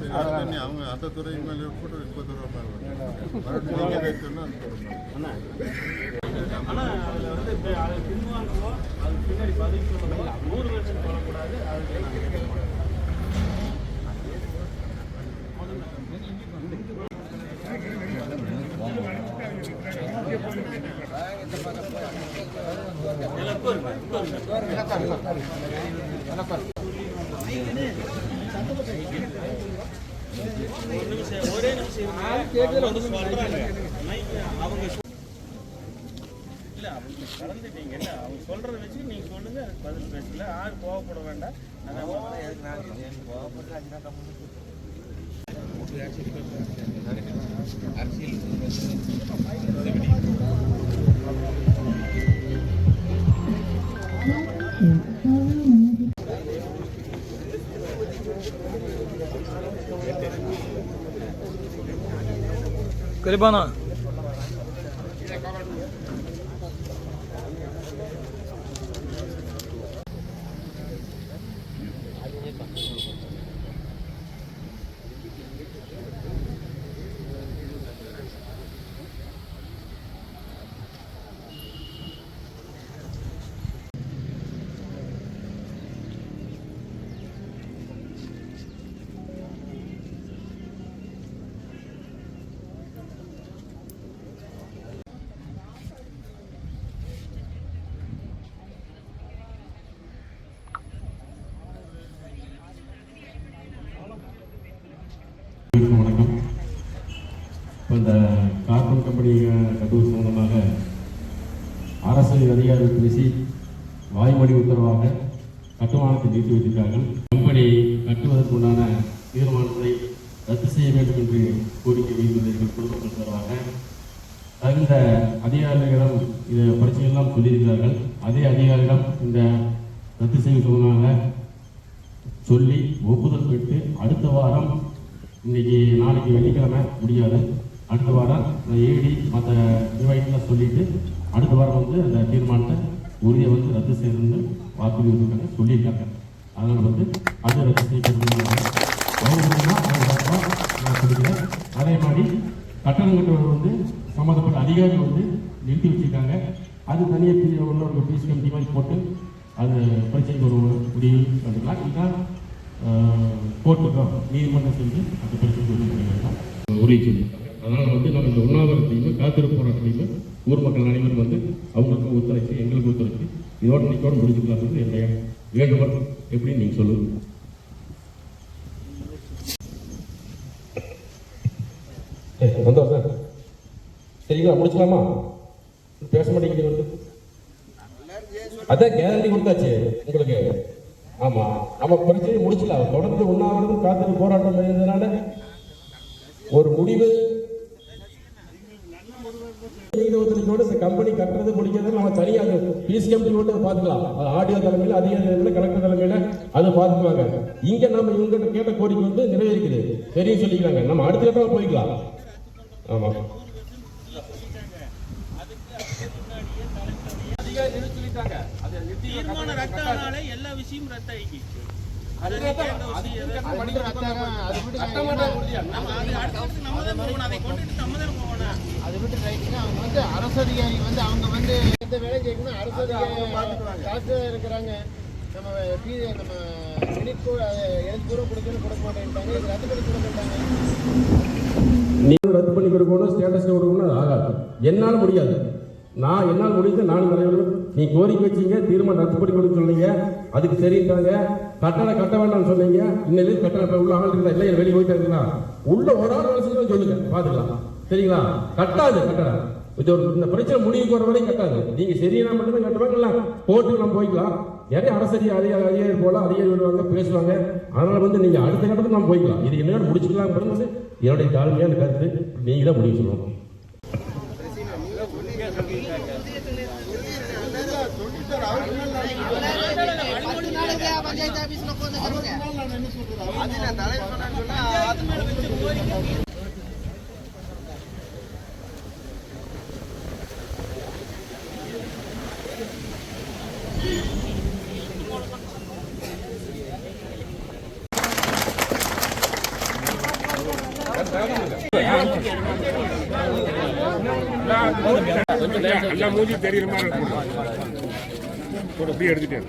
அவங்க அந்த துறை மேலே போட்டு அந்த துறை மேலே. அண்ணா. ஆனால் அதில் வந்து இப்போ அதை பின்வாங்கவோ பின்னாடி நூறு வருஷம் சொல்லக்கூடாது நிமிஷம் ஒரே நிமிஷம் இருங்க. அவங்க வந்து சொல்றாங்க. அவங்க சொ- இல்ல அவங்க கலந்துட்டீங்க இல்ல அவங்க சொல்றத வச்சு நீங்கள் சொல்லுங்க அதுக்கு பதில் பேசல யாரும் கோவப்பட வேண்டாம் அதான் கரிபானா அனைவருக்கும் அந்த கார்பன் கம்பெனி கட்டுவது சம்பந்தமாக அரசு அதிகாரிகள் பேசி வாய்மொழி உத்தரவாக கட்டுமானத்தை நீட்டி வைத்திருக்கார்கள் கம்பெனி கட்டுவதற்குண்டான தீர்மானத்தை ரத்து செய்ய வேண்டும் என்று கோரிக்கை வைத்துள்ளீர்கள் குடும்பங்கள் சார்பாக தகுந்த அதிகாரிகளிடம் இந்த பிரச்சனையெல்லாம் சொல்லியிருக்கிறார்கள். அதே அதிகாரிகளிடம் இந்த ரத்து செய்யும் சம்பந்தமாக சொல்லி ஒப்புதல் பெற்று அடுத்த வாரம் இன்னைக்கு நாளைக்கு வெள்ளிக்கிழமை முடியாது. அடுத்த வாரம் ஏடி மற்ற நிர்வாகிகளை சொல்லிட்டு அடுத்த வாரம் வந்து அந்த தீர்மானத்தை உரிய வந்து ரத்து செய்யணும்னு வாக்குறுதி சொல்லியிருக்காங்க. அதனால் வந்து அது ரத்து செய்யப்படுறாங்க அதே மாதிரி கட்டணம் கட்டுறவர் வந்து சம்மந்தப்பட்ட அதிகாரிகள் வந்து நிறுத்தி வச்சுருக்காங்க. அது தனியாக பிரிவு ஒரு பீஸ் கமிட்டி மாதிரி போட்டு அது பிரச்சனைக்கு ஒரு முடிவு பண்ணிக்கலாம். இதுதான் கோர்ட்டுக்கோ நீதிமன்றம் செஞ்சு அந்த பிரச்சனைக்கு ஒரு பண்ணிக்கலாம் சொல்லியிருக்காங்க. அதனால் வந்து நம்ம இந்த உண்ணாவிரத்தையும் காத்திருப்பு போராட்டத்தையும் ஊர் மக்கள் அனைவரும் வந்து அவங்களுக்கு ஒத்துழைச்சு எங்களுக்கு ஒத்துழைச்சு இதோட இன்னைக்கோட முடிச்சுக்கலாம் என்னுடைய வேண்டுகோள். எப்படின்னு நீங்கள் சொல்லுங்கள் சந்தோஷம் சார். சரிங்களா முடிச்சுக்கலாமா? பேச மாட்டேங்குது வந்து. அதான் கேரண்டி கொடுத்தாச்சு உங்களுக்கு. ஆமா நம்ம பிரச்சனையை முடிச்சலாம் தொடர்ந்து உண்ணாவிரதம் காத்திரு போராட்டம் செய்ததுனால ஒரு முடிவு நீதிபதிகளோட இந்த கம்பெனி கட்டுறது முடிக்கிறது நம்ம தனியா பிசி கம்பெனி மட்டும் அதை பார்த்துக்கலாம். அது ஆடியோ தலைமையில அதிகாரி தலைமையில கலெக்டர் தலைமையில அதை பார்த்துக்குவாங்க. இங்க நம்ம இவங்க கேட்ட கோரிக்கை வந்து நிறைவேறிக்குது. சரின்னு சொல்லிக்கிறாங்க. நம்ம அடுத்த கட்டமா போய்க்கலாம். ஆமா. தீர்மானம் ரத்து ஆனாலே எல்லா விஷயமும் அது கேட்ட அது நம்ம தான் போகணும் அதை விட்டு ரைட்டுங்க அவங்க வந்து அரசு அதிகாரி வந்து அவங்க வந்து எந்த வேலை செய்யணும் அரசு அதிகாரி காசு இருக்கிறாங்க நம்ம பி நம்ம மினிட் கூட எழுத்து கொடுக்கணும் கொடுக்க மாட்டேன்ட்டாங்க இது ரத்து பண்ணி கொடுக்க மாட்டாங்க நீங்களும் ரத்து பண்ணி கொடுக்கணும் ஸ்டேட்டஸ் கொடுக்கணும் ஆகாது. என்னால் முடியாது. நான் என்னால் முடியுது நான் நிறைவேறும் நீ கோரிக்கை வச்சீங்க தீர்மானம் ரத்து பண்ணி கொடுக்க சொன்னீங்க அதுக்கு சரிட்டாங்க கட்டணம் கட்ட வேண்டாம்னு சொன்னீங்க. இன்னும் கட்டணம் உள்ள ஆள் இருந்தா இல்லை வெளியே போயிட்டு இருக்குன்னா உள்ள ஒரு ஆள் வேலை செஞ்சு சொல்லுங்க. பாத்துக்கலாம். சரிங்களா? கட்டாது கட்டணம் இது ஒரு இந்த பிரச்சனை முடிவுக்கு வர வரைக்கும் கட்டாது. நீங்க சரியான மட்டும்தான் கட்டுவாங்க கோர்ட்டுக்கு நம்ம போய்க்கலாம். நிறைய அரசரி அதிகாரி அதிகாரி போல அதிகாரி வருவாங்க பேசுவாங்க. அதனால வந்து நீங்க அடுத்த கட்டத்துக்கு நம்ம போய்க்கலாம். இது என்ன முடிச்சுக்கலாம் வந்து என்னுடைய தாழ்மையான கருத்து. நீங்க தான் முடிவு சொல்லணும் பஞ்சாயத்து ஆபீஸ்ல மூஞ்சி தெரியுற மாதிரி இருக்கும். எடுத்துட்டேன்.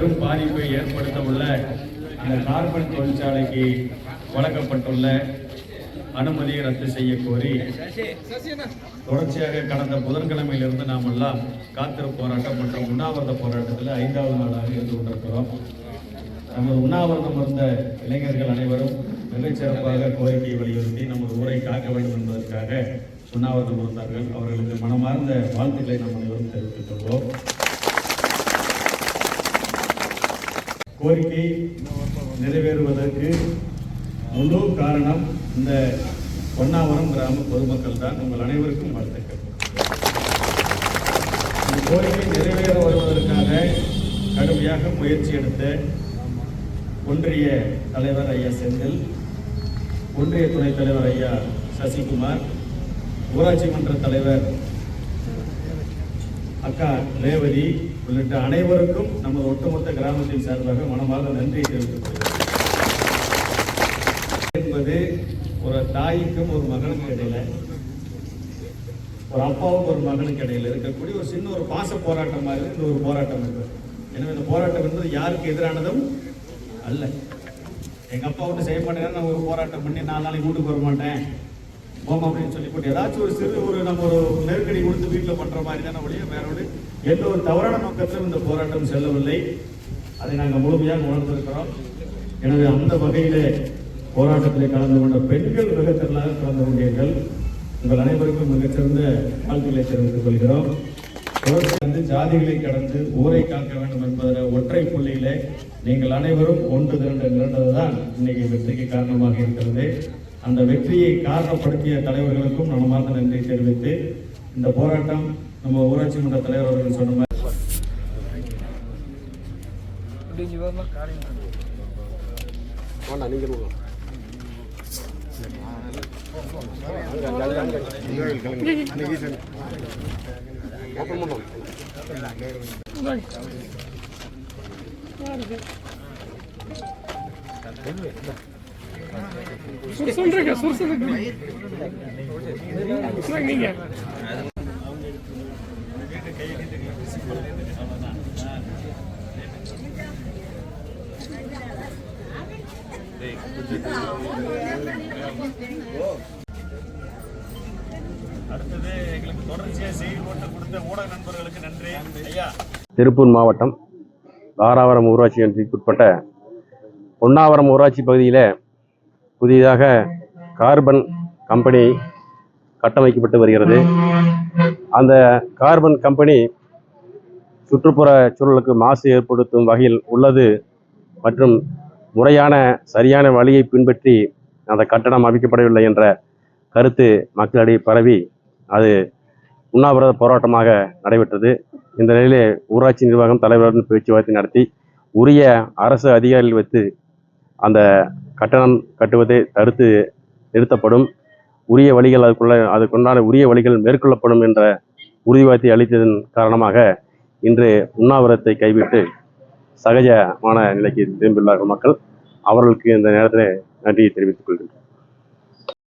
பெரும் பாதிப்பை ஏற்படுத்த உள்ள இந்த கார்பன் தொழிற்சாலைக்கு வழங்கப்பட்டுள்ள அனுமதியை ரத்து செய்ய கோரி தொடர்ச்சியாக கடந்த புதன்கிழமையிலிருந்து நாம் எல்லாம் காத்திரு போராட்டம் மற்றும் உண்ணாவிரத போராட்டத்தில் ஐந்தாவது நாளாக இருந்து கொண்டிருக்கிறோம். நமது உண்ணாவிரதம் இருந்த இளைஞர்கள் அனைவரும் மிகச்சிறப்பாக கோரிக்கையை வலியுறுத்தி நமது ஊரை காக்க வேண்டும் என்பதற்காக உண்ணாவிரதம் இருந்தார்கள். அவர்களுக்கு மனமார்ந்த வாழ்த்துக்களை நாம் அனைவரும் தெரிவித்துக் கொள்வோம். கோரிக்கை நிறைவேறுவதற்கு முழு காரணம் இந்த பொன்னாவரம் கிராம பொதுமக்கள் தான். உங்கள் அனைவருக்கும் வாழ்த்துக்கள். இந்த கோரிக்கை நிறைவேற வருவதற்காக கடுமையாக முயற்சி எடுத்த ஒன்றிய தலைவர் ஐயா செந்தில் ஒன்றிய துணைத் தலைவர் ஐயா சசிகுமார் ஊராட்சி மன்ற தலைவர் அக்கா ரேவதி உள்ளிட்ட அனைவருக்கும் நமது ஒட்டுமொத்த கிராமத்தின் சார்பாக மனமாக நன்றியை தெரிவித்துக் கொள்கிறேன். என்பது ஒரு தாய்க்கும் ஒரு மகனுக்கும் இடையில ஒரு அப்பாவுக்கும் ஒரு மகனுக்கு இடையில இருக்கக்கூடிய ஒரு சின்ன ஒரு பாச போராட்டம் மாதிரி இந்த ஒரு போராட்டம் இருக்கு எனவே இந்த போராட்டம் என்பது யாருக்கு எதிரானதும் அல்ல. எங்கள் அப்பா விட்டு செய்ய மாட்டேங்கிறேன் நான் ஒரு போராட்டம் பண்ணி நாலு நாளைக்கு வீட்டுக்கு வர மாட்டேன். போமா அப்படின்னு சொல்லி போட்டு ஏதாச்சும் ஒரு சிறு ஒரு நம்ம ஒரு நெருக்கடி கொடுத்து வீட்டில் பண்ணுற மாதிரி தான் ஒழிய வேறோடு எந்த ஒரு தவறான நோக்கத்திலும் இந்த போராட்டம் செல்லவில்லை. அதை நாங்கள் முழுமையாக உணர்ந்திருக்கிறோம். எனவே அந்த வகையிலே போராட்டத்தில் கலந்து கொண்ட பெண்கள் மிக திரளாக கலந்து கொண்டீர்கள். உங்கள் அனைவருக்கும் மிகச்சிறந்த வாழ்த்துக்களை தெரிவித்துக் கொள்கிறோம். தொடர்ந்து வந்து ஜாதிகளை கடந்து ஊரை காக்க வேண்டும் என்பதில் ஒற்றை புள்ளியிலே நீங்கள் அனைவரும் ஒன்று திரண்டு நிரண்டதுதான் இன்னைக்கு வெற்றிக்கு காரணமாக இருக்கிறது. அந்த வெற்றியை காரணப்படுத்திய தலைவர்களுக்கும் மனமார்ந்த நன்றி தெரிவித்து இந்த போராட்டம் நம்ம ஊராட்சி மன்ற தலைவர் அவர்கள் சொன்ன மாதிரி சொல்றீங்க சுர் சொல்லுங்க நீங்க. அடுத்தது எங்களுக்கு தொடர்ச்சியாக செய்தி போட்டு கொடுத்த ஊடக நண்பர்களுக்கு நன்றி. ஐயா. திருப்பூர் மாவட்டம் தாராவரம் ஊராட்சி ஒன்றியத்துக்குட்பட்ட பொன்னாவரம் ஊராட்சி பகுதியில் புதிதாக கார்பன் கம்பெனி கட்டமைக்கப்பட்டு வருகிறது. அந்த கார்பன் கம்பெனி சுற்றுப்புற சூழலுக்கு மாசு ஏற்படுத்தும் வகையில் உள்ளது மற்றும் முறையான சரியான வழியை பின்பற்றி அந்த கட்டணம் அமைக்கப்படவில்லை என்ற கருத்து மக்களிடையே பரவி அது உண்ணாவிரத போராட்டமாக நடைபெற்றது. இந்த நிலையிலே ஊராட்சி நிர்வாகம் தலைவருடன் பேச்சுவார்த்தை நடத்தி உரிய அரசு அதிகாரிகள் வைத்து அந்த கட்டணம் கட்டுவதை தடுத்து நிறுத்தப்படும். உரிய வழிகள் அதுக்குள்ள அதுக்குண்டான உரிய வழிகள் மேற்கொள்ளப்படும் என்ற உறுதிவார்த்தை அளித்ததன் காரணமாக இன்று உண்ணாவிரத்தை கைவிட்டு சகஜமான நிலைக்கு திரும்பியுள்ளார்கள் மக்கள். அவர்களுக்கு இந்த நேரத்தில் நன்றியை தெரிவித்துக் கொள்கிறேன்.